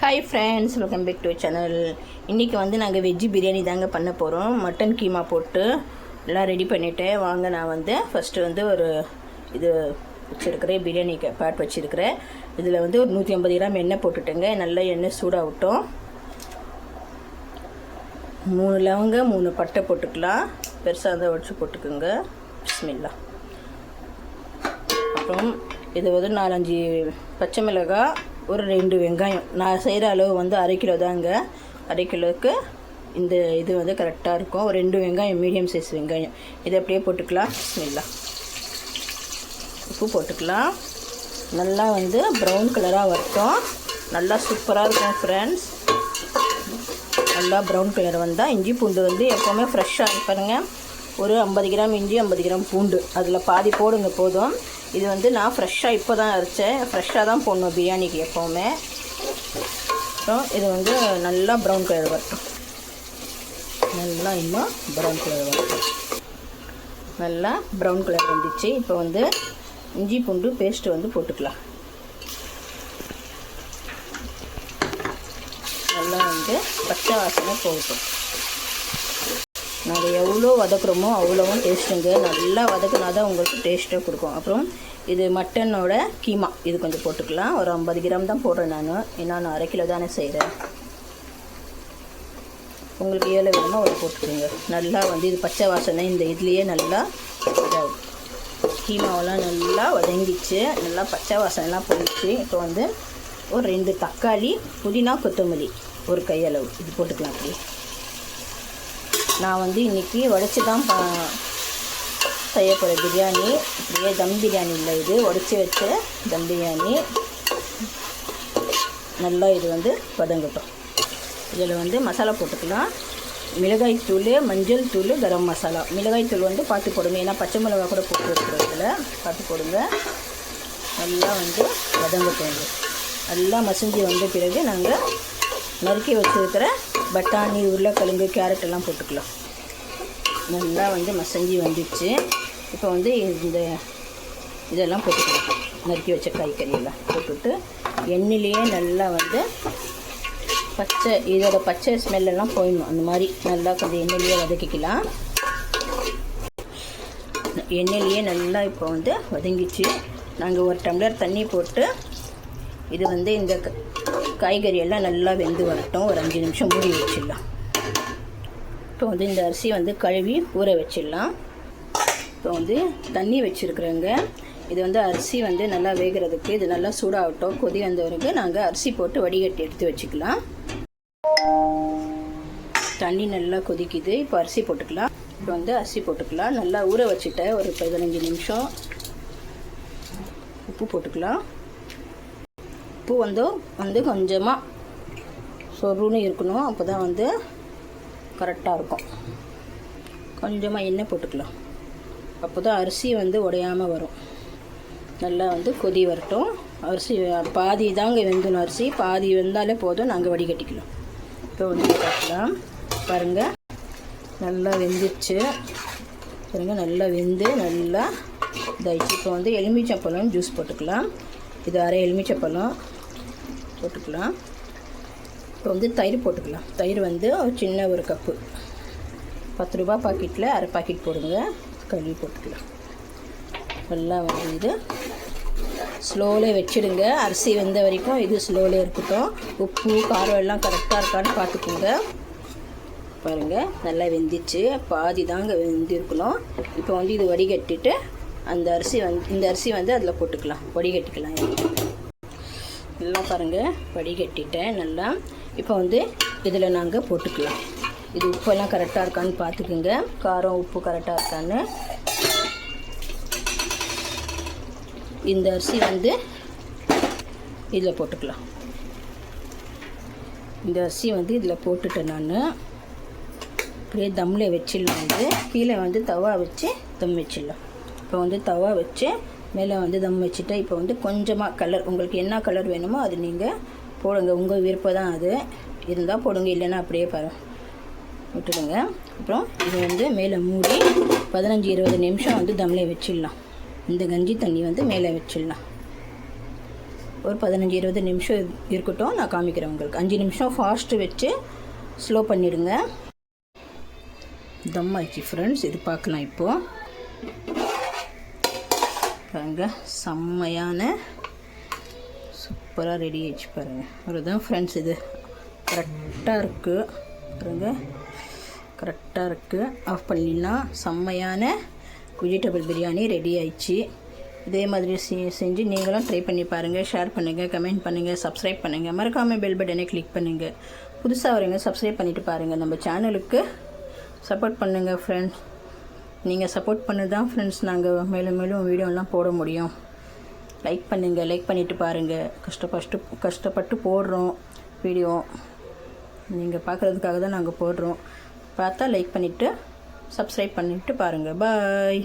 Hi friends welcome back to channel இன்றைக்கி வந்து நாங்கள் வெஜ்ஜு பிரியாணி தாங்க பண்ண போகிறோம் மட்டன் கீமா போட்டு எல்லாம் ரெடி பண்ணிவிட்டேன் வாங்க நான் வந்து ஃபஸ்ட்டு வந்து ஒரு இது வச்சுருக்கிறேன் பிரியாணி பேட் வச்சுருக்கிறேன். இதில் வந்து ஒரு நூற்றி ஐம்பது கிராம் எண்ணெய் போட்டுட்டேங்க. நல்லா எண்ணெய் சூடாகட்டும். மூணு லவங்க மூணு பட்டை போட்டுக்கலாம். பெருசாக இருந்தால் உடச்சு போட்டுக்கோங்க. பிஸ்மில்லா. அப்புறம் இது வந்து நாலஞ்சு பச்சை மிளகாய் ஒரு ரெண்டு வெங்காயம். நான் செய்கிற அளவு வந்து அரை கிலோ தாங்க. அரை கிலோவுக்கு இந்த இது வந்து கரெக்டாக இருக்கும். ஒரு ரெண்டு வெங்காயம் மீடியம் சைஸ் வெங்காயம். இதை அப்படியே போட்டுக்கலாம். பிஸ்மில்லா. உப்பு போட்டுக்கலாம். நல்லா வந்து ப்ரௌன் கலராக வரட்டும். நல்லா சூப்பராக இருக்கும் ஃப்ரெண்ட்ஸ் நல்லா ப்ரௌன் கலர் வந்தால் இஞ்சி பூண்டு வந்து எப்போவுமே ஃப்ரெஷ்ஷாக இருப்பாருங்க ஒரு ஐம்பது கிராம் இஞ்சி ஐம்பது கிராம் பூண்டு. அதில் பாதி போடுங்க போதும். இது வந்து நான் ஃப்ரெஷ்ஷாக இப்போ தான் அரைச்சேன். ஃப்ரெஷ்ஷாக தான் போடணும் பிரியாணிக்கு எப்போவுமே. அப்புறம் இது வந்து நல்லா ப்ரௌன் கலர் வரட்டும் நல்லா இன்னும் ப்ரௌன் கலர் வரட்டும் நல்லா ப்ரௌன் கலர் வந்துச்சு. இப்போ வந்து இஞ்சி பூண்டு பேஸ்ட்டு வந்து போட்டுக்கலாம். நல்லா வந்து பச்சை வாசனை போகட்டும். நாங்கள் எவ்வளோ வதக்குறோமோ அவ்வளோவும் டேஸ்ட்டுங்க. நல்லா வதக்குனா தான் உங்களுக்கு டேஸ்ட்டாக கொடுக்கும். அப்புறம் இது மட்டனோட கீமா. இது கொஞ்சம் போட்டுக்கலாம். ஒரு ஐம்பது கிராம் தான் போடுறேன் நான். ஏன்னா நான் அரை கிலோ தானே செய்கிறேன் உங்களுக்கு ஏழை வேணுமோ ஒரு போட்டுக்கோங்க. நல்லா வந்து இது பச்சை வாசனை இந்த இதுலேயே நல்லா இதாகும். கீமாவெல்லாம் நல்லா வதங்கிச்சு நல்லா பச்சை வாசனைலாம் போயிடுச்சு. இப்போ வந்து ஒரு ரெண்டு தக்காளி புதினா கொத்தமல்லி ஒரு கையளவு. இது போட்டுக்கலாம் அப்படி நான் வந்து இன்றைக்கி உடச்சி தான் செய்ய போகிற பிரியாணி. இப்படியே தம் பிரியாணி இல்லை இது. உடச்சி வச்ச தம் பிரியாணி. நல்லா இது வந்து வதங்கட்டும். இதில் வந்து மசாலா போட்டுக்கலாம். மிளகாய் தூள் மஞ்சள் தூள் கரம் மசாலா. மிளகாய் தூள் வந்து பார்த்து போடுங்க. ஏன்னா பச்சை மிளகா கூட போட்டு வைக்கிறதுல பார்த்து போடுங்க. நல்லா வந்து வதங்கட்டும் இது. நல்லா மசிஞ்சு வந்த பிறகு நாங்கள் நறுக்கி வச்சுருக்கிற பட்டாணி உருளைக்கிழங்கு கேரட் எல்லாம் போட்டுக்கலாம். நல்லா வந்து மசஞ்சி வந்துடுச்சு இப்போ வந்து இந்த இதெல்லாம் போட்டுக்கலாம். நறுக்கி வச்ச காய்கறியெல்லாம் போட்டுட்டு எண்ணெயிலேயே நல்லா வந்து பச்சை இதோட பச்சை ஸ்மெல்லெல்லாம் போயிடணும். அந்த மாதிரி நல்லா கொஞ்சம் எண்ணெயிலேயே வதக்கிக்கலாம். எண்ணெயிலேயே நல்லா இப்போ வந்து வதங்கிச்சு. நாங்கள் ஒரு டம்ளர் தண்ணி போட்டு இது வந்து இந்த க- காய்கறி எல்லாம் நல்லா வெந்து வரட்டும். ஒரு அஞ்சு நிமிஷம் மூடி வச்சிடலாம். இப்போ வந்து இந்த அரிசி வந்து கழுவி ஊற வச்சிடலாம். இப்போ வந்து தண்ணி வச்சுருக்குறேங்க. இது வந்து அரிசி வந்து நல்லா வேகிறதுக்கு இது நல்லா சூடாகட்டும். கொதி வந்த பிறகு நாங்கள் அரிசி போட்டு வடிகட்டி எடுத்து வச்சுக்கலாம். தண்ணி நல்லா கொதிக்குது. இப்போ அரிசி போட்டுக்கலாம். இப்போ வந்து அரிசி போட்டுக்கலாம். நல்லா ஊற வச்சுட்டேன் ஒரு பதினஞ்சு நிமிஷம். உப்பு போட்டுக்கலாம். உப்பு வந்து வந்து கொஞ்சமாக சொருன்னு இருக்கணும். அப்போ தான் வந்து கரெக்டாக இருக்கும். கொஞ்சமாக எண்ணெய் போட்டுக்கலாம். அப்போ தான் அரிசி வந்து உடையாமல் வரும். நல்லா வந்து கொதி வரட்டும். அரிசி பாதி தாங்க வெந்தணும் அரிசி. பாதி வெந்தாலே போதும். நாங்கள் வடிகட்டிக்கலாம் இப்போ வந்து பார்க்கலாம். பாருங்கள் நல்லா வெந்துச்சு பாருங்கள் நல்லா வெந்து நல்லா இதாகிடுச்சு இப்போ வந்து எலுமிச்சப்பழம் ஜூஸ் போட்டுக்கலாம். இது அரை எலுமிச்சப்பழம் போட்டுக்கலாம். இப்போ வந்து தயிர் போட்டுக்கலாம். தயிர் வந்து ஒரு சின்ன ஒரு கப்பு. பத்து ரூபா பாக்கெட்டில் அரை பாக்கெட் போடுங்க. கழுவி போட்டுக்கலாம். நல்லா வந்து இது ஸ்லோவில் வச்சிடுங்க. அரிசி வெந்த வரைக்கும் இது ஸ்லோவில் இருக்கட்டும். உப்பு காரம் எல்லாம் கரெக்டாக இருக்கான்னு பார்த்துக்கோங்க. பாருங்கள் நல்லா வெந்துச்சு. பாதி தாங்க வெந்திருக்கணும். இப்போ வந்து இது வடிகட்டிட்டு அந்த அரிசி வந்து இந்த அரிசி வந்து அதில் போட்டுக்கலாம். வடிகட்டிக்கலாம். நல்லா பாருங்கள் வடிகட்டிட்டேன் நல்லா. இப்போ வந்து இதில் நாங்கள் போட்டுக்கலாம். இது உப்பெல்லாம் கரெக்டாக இருக்கான்னு பார்த்துக்குங்க. காரம் உப்பு கரெக்டாக இருக்கான்னு. இந்த அரிசி வந்து இதில் போட்டுக்கலாம். இந்த அரிசி வந்து இதில் போட்டுட்டேன் நான். அப்படியே தம்மில் வச்சிடலாம் வந்து. கீழே வந்து தவா வச்சு தம் வச்சிடலாம். இப்போ வந்து தவா வச்சு மேலே வந்து தம் வச்சுட்டு இப்போ வந்து கொஞ்சமாக கலர் உங்களுக்கு என்ன கலர் வேணுமோ அது நீங்கள் போடுங்க. உங்கள் விருப்பம் தான் அது. இருந்தால் போடுங்க இல்லைன்னா அப்படியே பாரு விட்டுடுங்க. அப்புறம் இது வந்து மேலே மூடி பதினஞ்சு இருபது நிமிஷம் வந்து தம்மில் வச்சிடலாம். இந்த கஞ்சி தண்ணி வந்து மேலே வச்சிடலாம். ஒரு பதினஞ்சு இருபது நிமிஷம் இருக்கட்டும் நான் காமிக்கிறேன் உங்களுக்கு. அஞ்சு நிமிஷம் ஃபாஸ்ட்டு வச்சு ஸ்லோ பண்ணிவிடுங்க தம் ஆயிடுச்சு ஃப்ரெண்ட்ஸ் இது பார்க்கலாம் இப்போது பாருங்க. செம்மையான சூப்பராக ரெடி ஆயிடுச்சு பாருங்கள் அதுதான் ஃப்ரெண்ட்ஸ் இது. கரெக்டாக இருக்குது பாருங்க. கரெக்டாக இருக்குது ஆஃப் பண்ணிடலாம் செம்மையான வெஜிடபிள் பிரியாணி ரெடி ஆயிடுச்சு. இதே மாதிரி செ- செஞ்சு நீங்களும் ட்ரை பண்ணி பாருங்கள் ஷேர் பண்ணுங்கள் கமெண்ட் பண்ணுங்கள் சப்ஸ்கிரைப் பண்ணுங்கள் மறக்காமல் பெல் பட்டனை கிளிக் பண்ணுங்கள் புதுசாக வரீங்க சப்ஸ்கிரைப் பண்ணிவிட்டு பாருங்கள் நம்ம சேனலுக்கு சப்போர்ட் பண்ணுங்கள் ஃப்ரெண்ட்ஸ் நீங்கள் சப்போர்ட் பண்ணி தான் ஃப்ரெண்ட்ஸ் நாங்கள் மேலும் மேலும் வீடியோலாம் போட முடியும். லைக் பண்ணுங்கள் லைக் பண்ணிவிட்டு பாருங்கள் கஷ்டப்பட்டு கஷ்டப்பட்டு போடுறோம் வீடியோ நீங்கள் பார்க்குறதுக்காக தான் நாங்கள் போடுறோம். பார்த்தா லைக் பண்ணிவிட்டு சப்ஸ்கிரைப் பண்ணிவிட்டு பாருங்கள் பாய்